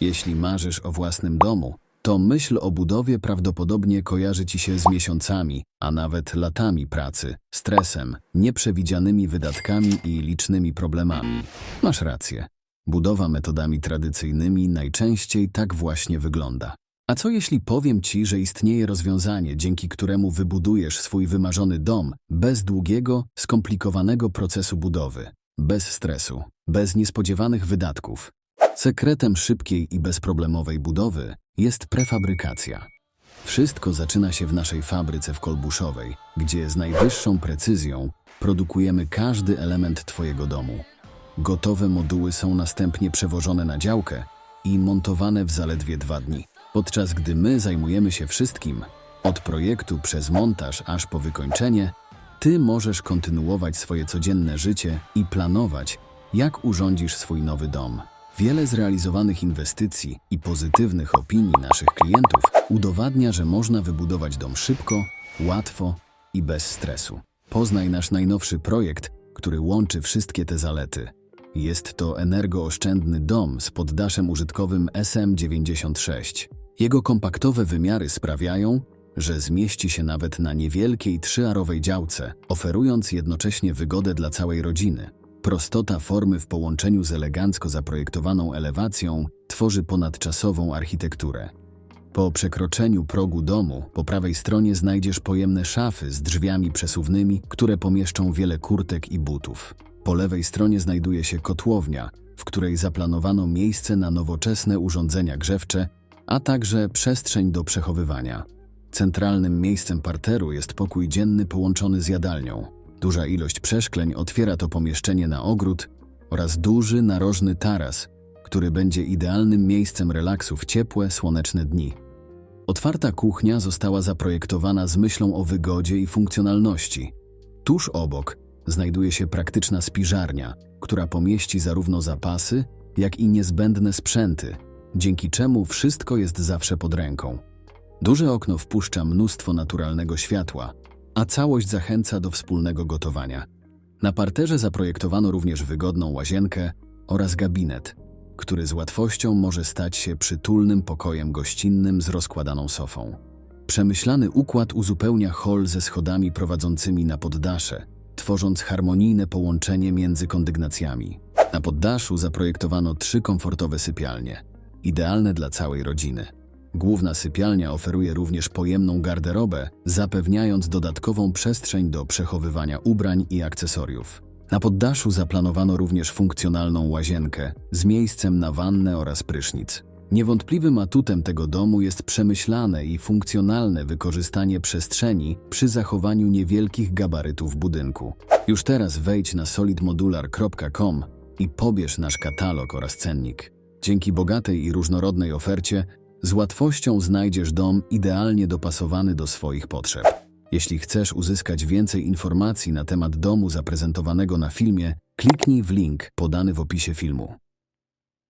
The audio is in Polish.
Jeśli marzysz o własnym domu, to myśl o budowie prawdopodobnie kojarzy ci się z miesiącami, a nawet latami pracy, stresem, nieprzewidzianymi wydatkami i licznymi problemami. Masz rację. Budowa metodami tradycyjnymi najczęściej tak właśnie wygląda. A co jeśli powiem ci, że istnieje rozwiązanie, dzięki któremu wybudujesz swój wymarzony dom bez długiego, skomplikowanego procesu budowy, bez stresu, bez niespodziewanych wydatków? Sekretem szybkiej i bezproblemowej budowy jest prefabrykacja. Wszystko zaczyna się w naszej fabryce w Kolbuszowej, gdzie z najwyższą precyzją produkujemy każdy element Twojego domu. Gotowe moduły są następnie przewożone na działkę i montowane w zaledwie dwa dni, podczas gdy my zajmujemy się wszystkim, od projektu przez montaż aż po wykończenie, Ty możesz kontynuować swoje codzienne życie i planować, jak urządzisz swój nowy dom. Wiele zrealizowanych inwestycji i pozytywnych opinii naszych klientów udowadnia, że można wybudować dom szybko, łatwo i bez stresu. Poznaj nasz najnowszy projekt, który łączy wszystkie te zalety. Jest to energooszczędny dom z poddaszem użytkowym SM96. Jego kompaktowe wymiary sprawiają, że zmieści się nawet na niewielkiej tryarowej działce, oferując jednocześnie wygodę dla całej rodziny. Prostota formy w połączeniu z elegancko zaprojektowaną elewacją tworzy ponadczasową architekturę. Po przekroczeniu progu domu po prawej stronie znajdziesz pojemne szafy z drzwiami przesuwnymi, które pomieszczą wiele kurtek i butów. Po lewej stronie znajduje się kotłownia, w której zaplanowano miejsce na nowoczesne urządzenia grzewcze, a także przestrzeń do przechowywania. Centralnym miejscem parteru jest pokój dzienny połączony z jadalnią. Duża ilość przeszkleń otwiera to pomieszczenie na ogród oraz duży, narożny taras, który będzie idealnym miejscem relaksu w ciepłe, słoneczne dni. Otwarta kuchnia została zaprojektowana z myślą o wygodzie i funkcjonalności. Tuż obok znajduje się praktyczna spiżarnia, która pomieści zarówno zapasy, jak i niezbędne sprzęty, dzięki czemu wszystko jest zawsze pod ręką. Duże okno wpuszcza mnóstwo naturalnego światła, a całość zachęca do wspólnego gotowania. Na parterze zaprojektowano również wygodną łazienkę oraz gabinet, który z łatwością może stać się przytulnym pokojem gościnnym z rozkładaną sofą. Przemyślany układ uzupełnia hol ze schodami prowadzącymi na poddasze, tworząc harmonijne połączenie między kondygnacjami. Na poddaszu zaprojektowano trzy komfortowe sypialnie, idealne dla całej rodziny. Główna sypialnia oferuje również pojemną garderobę, zapewniając dodatkową przestrzeń do przechowywania ubrań i akcesoriów. Na poddaszu zaplanowano również funkcjonalną łazienkę z miejscem na wannę oraz prysznic. Niewątpliwym atutem tego domu jest przemyślane i funkcjonalne wykorzystanie przestrzeni przy zachowaniu niewielkich gabarytów budynku. Już teraz wejdź na solidmodular.com i pobierz nasz katalog oraz cennik. Dzięki bogatej i różnorodnej ofercie z łatwością znajdziesz dom idealnie dopasowany do swoich potrzeb. Jeśli chcesz uzyskać więcej informacji na temat domu zaprezentowanego na filmie, kliknij w link podany w opisie filmu.